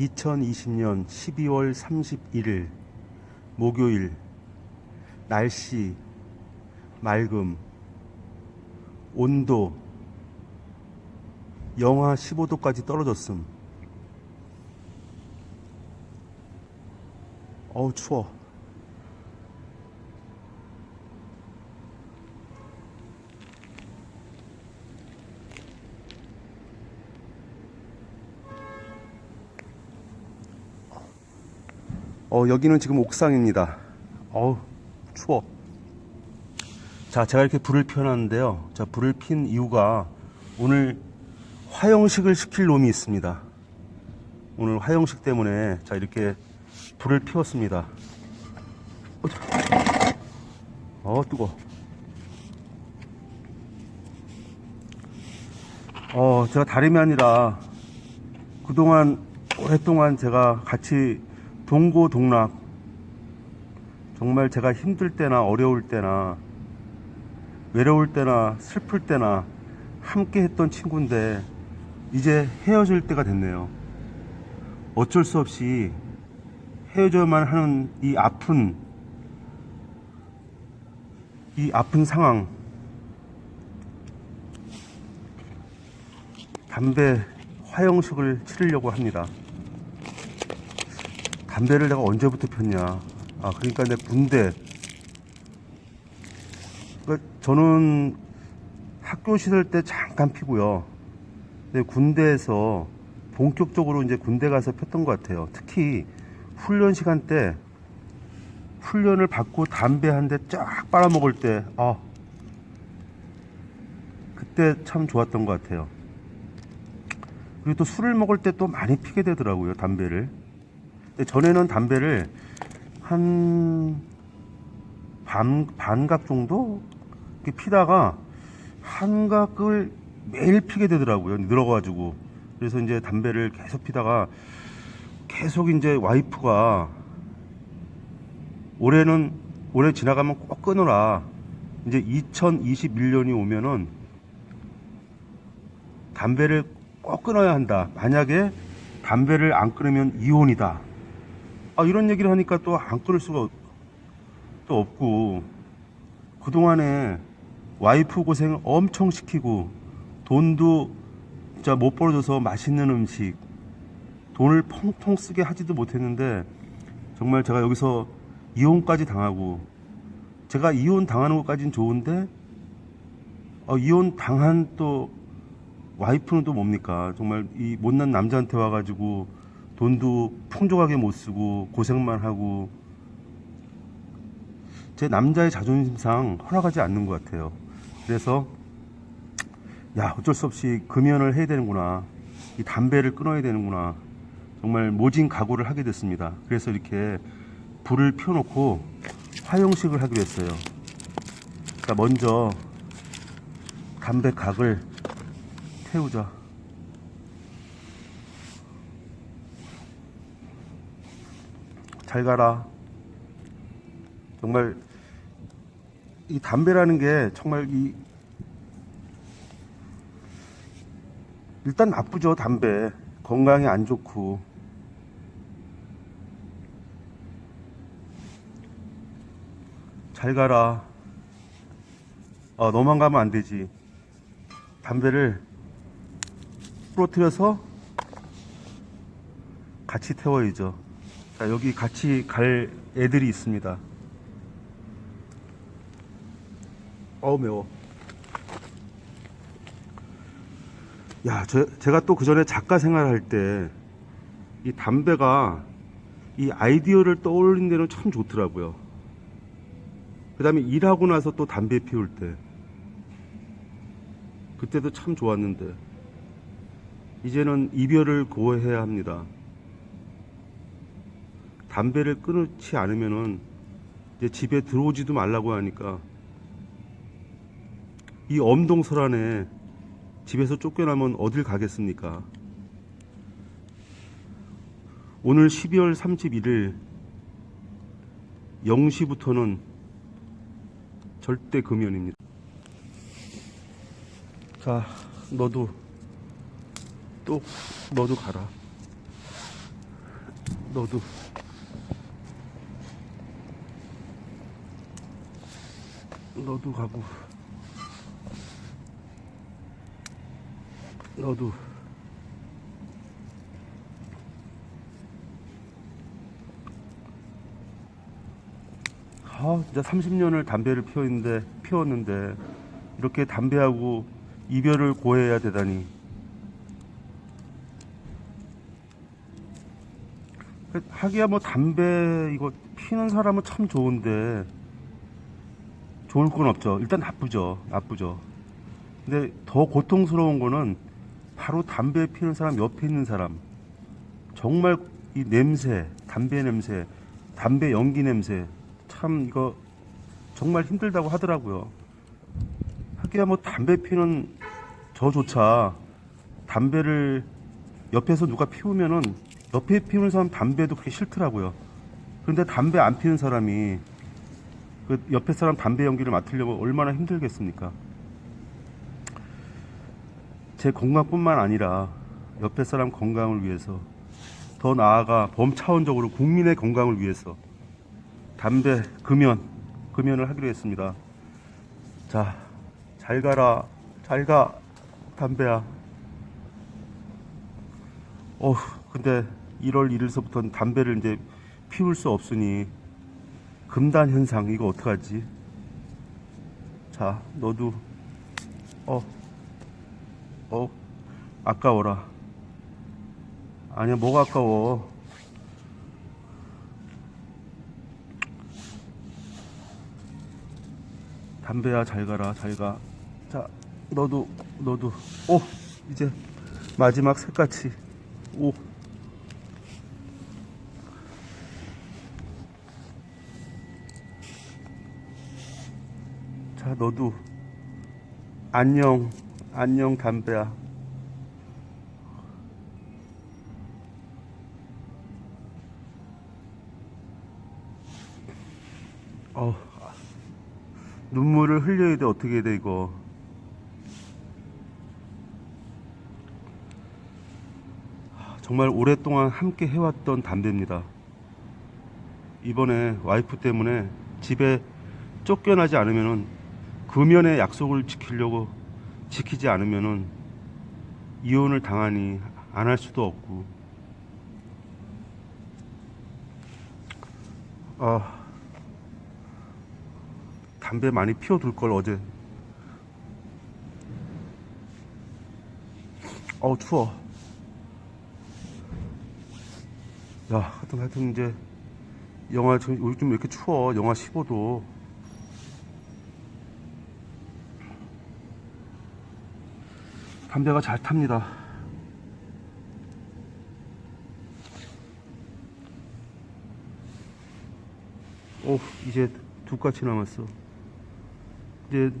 2020년 12월 31일 목요일 날씨 맑음 온도 영하 15도까지 떨어졌음. 어우 추워 어, 여기는 지금 옥상입니다. 어우, 추워. 자, 제가 이렇게 불을 펴놨는데요. 자, 불을 핀 이유가 오늘 화영식을 시킬 놈이 있습니다. 오늘 화영식 때문에 자, 이렇게 불을 피웠습니다. 어, 뜨거. 어, 제가 다름이 아니라 그동안 오랫동안 제가 같이 동고동락 정말 제가 힘들 때나 어려울 때나 외로울 때나 슬플 때나 함께 했던 친구인데 이제 헤어질 때가 됐네요. 어쩔 수 없이 헤어져야만 하는 이 아픈 이 아픈 상황 담배 화영식을 치르려고 합니다. 담배를 내가 언제부터 폈냐. 아, 그러니까 내 군대. 그러니까 저는 학교 시절 때 잠깐 피고요. 근데 군대에서 본격적으로 이제 군대 가서 폈던 것 같아요. 특히 훈련 시간 때 훈련을 받고 담배 한 대 쫙 빨아먹을 때, 아, 그때 참 좋았던 것 같아요. 그리고 또 술을 먹을 때 또 많이 피게 되더라고요, 담배를. 근데 전에는 담배를 한 반, 반각 정도 피다가 한각을 매일 피게 되더라고요. 늘어가지고. 그래서 이제 담배를 계속 피다가 계속 이제 와이프가 올해는 올해 지나가면 꼭 끊어라. 이제 2021년이 오면은 담배를 꼭 끊어야 한다. 만약에 담배를 안 끊으면 이혼이다. 아, 이런 얘기를 하니까 또 안 끊을 수가 또 없고, 그동안에 와이프 고생을 엄청 시키고, 돈도 진짜 못 벌어줘서 맛있는 음식, 돈을 펑펑 쓰게 하지도 못했는데, 정말 제가 여기서 이혼까지 당하고, 제가 이혼 당하는 것까지는 좋은데, 어, 이혼 당한 또 와이프는 또 뭡니까? 정말 이 못난 남자한테 와가지고 돈도 풍족하게 못 쓰고 고생만 하고 제 남자의 자존심상 허락하지 않는 것 같아요. 그래서 야 어쩔 수 없이 금연을 해야 되는구나. 이 담배를 끊어야 되는구나. 정말 모진 각오를 하게 됐습니다. 그래서 이렇게 불을 펴놓고 화영식을 하기로 했어요. 자 먼저 담배 각을 태우자. 잘 가라. 정말 이 담배라는 게 정말 이 일단 나쁘죠 담배 건강에 안 좋고 잘 가라. 어, 너만 가면 안 되지. 담배를 부러뜨려서 같이 태워야죠. 자, 여기 같이 갈 애들이 있습니다. 어우, 매워. 야, 저, 제가 또 그 전에 작가 생활할 때, 이 담배가 이 아이디어를 떠올린 데는 참 좋더라고요. 그 다음에 일하고 나서 또 담배 피울 때, 그때도 참 좋았는데, 이제는 이별을 고해야 합니다. 담배를 끊지 않으면은 이제 집에 들어오지도 말라고 하니까 이 엄동설안에 집에서 쫓겨나면 어딜 가겠습니까? 오늘 12월 31일 0시부터는 절대 금연입니다. 자, 너도 또 너도 가라. 너도 너도 가고 너도 아 진짜 30년을 담배를 피웠는데 피웠는데 이렇게 담배하고 이별을 고해야 되다니. 하기야 뭐 담배 이거 피는 사람은 참 좋은데 좋을 건 없죠. 일단 나쁘죠. 나쁘죠. 근데 더 고통스러운 거는 바로 담배 피는 사람 옆에 있는 사람. 정말 이 냄새, 담배 냄새, 담배 연기 냄새 참 이거 정말 힘들다고 하더라고요. 하기야 뭐 담배 피는 저조차 담배를 옆에서 누가 피우면은 옆에 피우는 사람 담배도 그렇게 싫더라고요. 그런데 담배 안 피우는 사람이 그 옆에 사람 담배 연기를 맡으려고 얼마나 힘들겠습니까? 제 건강뿐만 아니라 옆에 사람 건강을 위해서 더 나아가 범차원적으로 국민의 건강을 위해서 담배 금연 금연을 하기로 했습니다. 자, 잘 가라, 잘 가, 담배야. 어, 근데 1월 1일서부터는 담배를 이제 피울 수 없으니 금단 현상 이거 어떡하지? 자, 너도 어, 어, 아까워라. 아니야, 뭐가 아까워? 담배야, 잘 가라, 잘 가. 자, 너도, 너도. 오, 이제 마지막 색같이. 오. 자, 너도 안녕, 안녕 담배야. 어, 눈물을 흘려야 돼 어떻게 해야 돼 이거. 정말 오랫동안 함께 해왔던 담배입니다. 이번에 와이프 때문에 집에 쫓겨나지 않으면은 금연의 약속을 지키려고 지키지 않으면은 이혼을 당하니 안 할 수도 없고. 아 담배 많이 피워둘 걸 어제. 어우 추워. 야 하여튼 하여튼 이제 영하 지금 요즘 왜 이렇게 추워? 영하 15도 담배가 잘 탑니다. 오, 이제 두 가지 남았어. 이제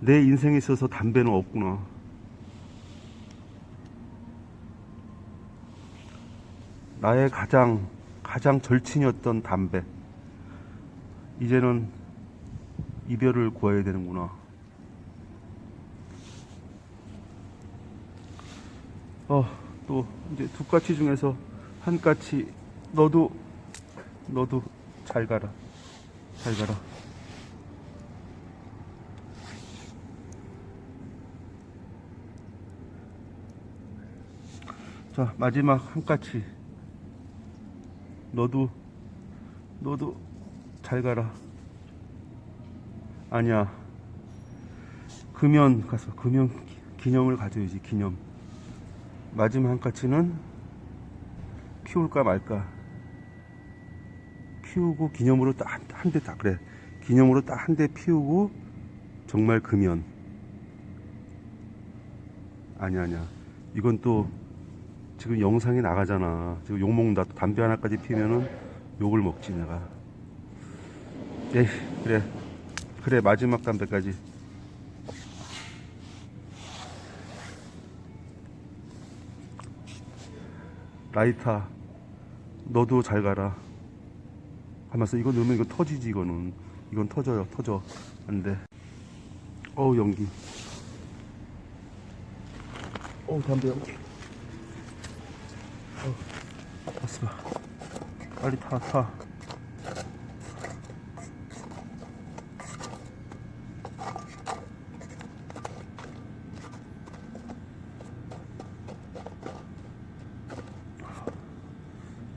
내 인생에 있어서 담배는 없구나. 나의 가장, 가장 절친이었던 담배. 이제는 이별을 구해야 되는구나. 어, 또 이제 두 가치 중에서 한 가치 너도 너도 잘 가라. 잘 가라. 자, 마지막 한 가치. 너도 너도 잘 가라. 아니야. 금연 가서 금연 기- 기념을 가져야지 기념. 마지막 한 가치는 피울까 말까. 피우고 기념으로 딱 한대딱 그래. 기념으로 딱 한 대 피우고 정말 금연. 아니야 아니야. 이건 또 지금 영상이 나가잖아. 지금 욕 먹는다. 또 담배 하나까지 피면은 욕을 먹지 내가. 에이 그래 그래 마지막 담배까지. 라이터 너도 잘 가라. 하면서 이거 넣으면 이거 터지지 이거는. 이건 터져요 터져. 안돼. 어우 연기. 어우 담배. 연기 어우, 버스가 빨리 타 타.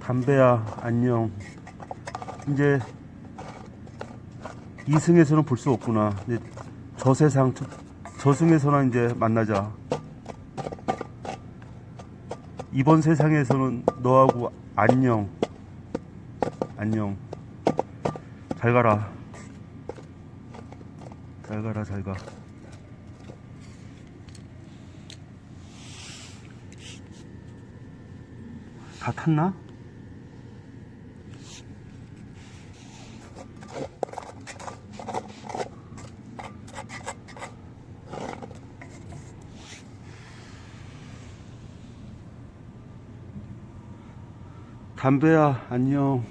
담배야 안녕. 이제 이승에서는 볼 수 없구나. 이제 저세상 저, 저승에서나 이제 만나자. 이번 세상에서는 너하고 안녕. 안녕. 잘 가라. 잘 가라 잘가. 다 탔나? 담배야 안녕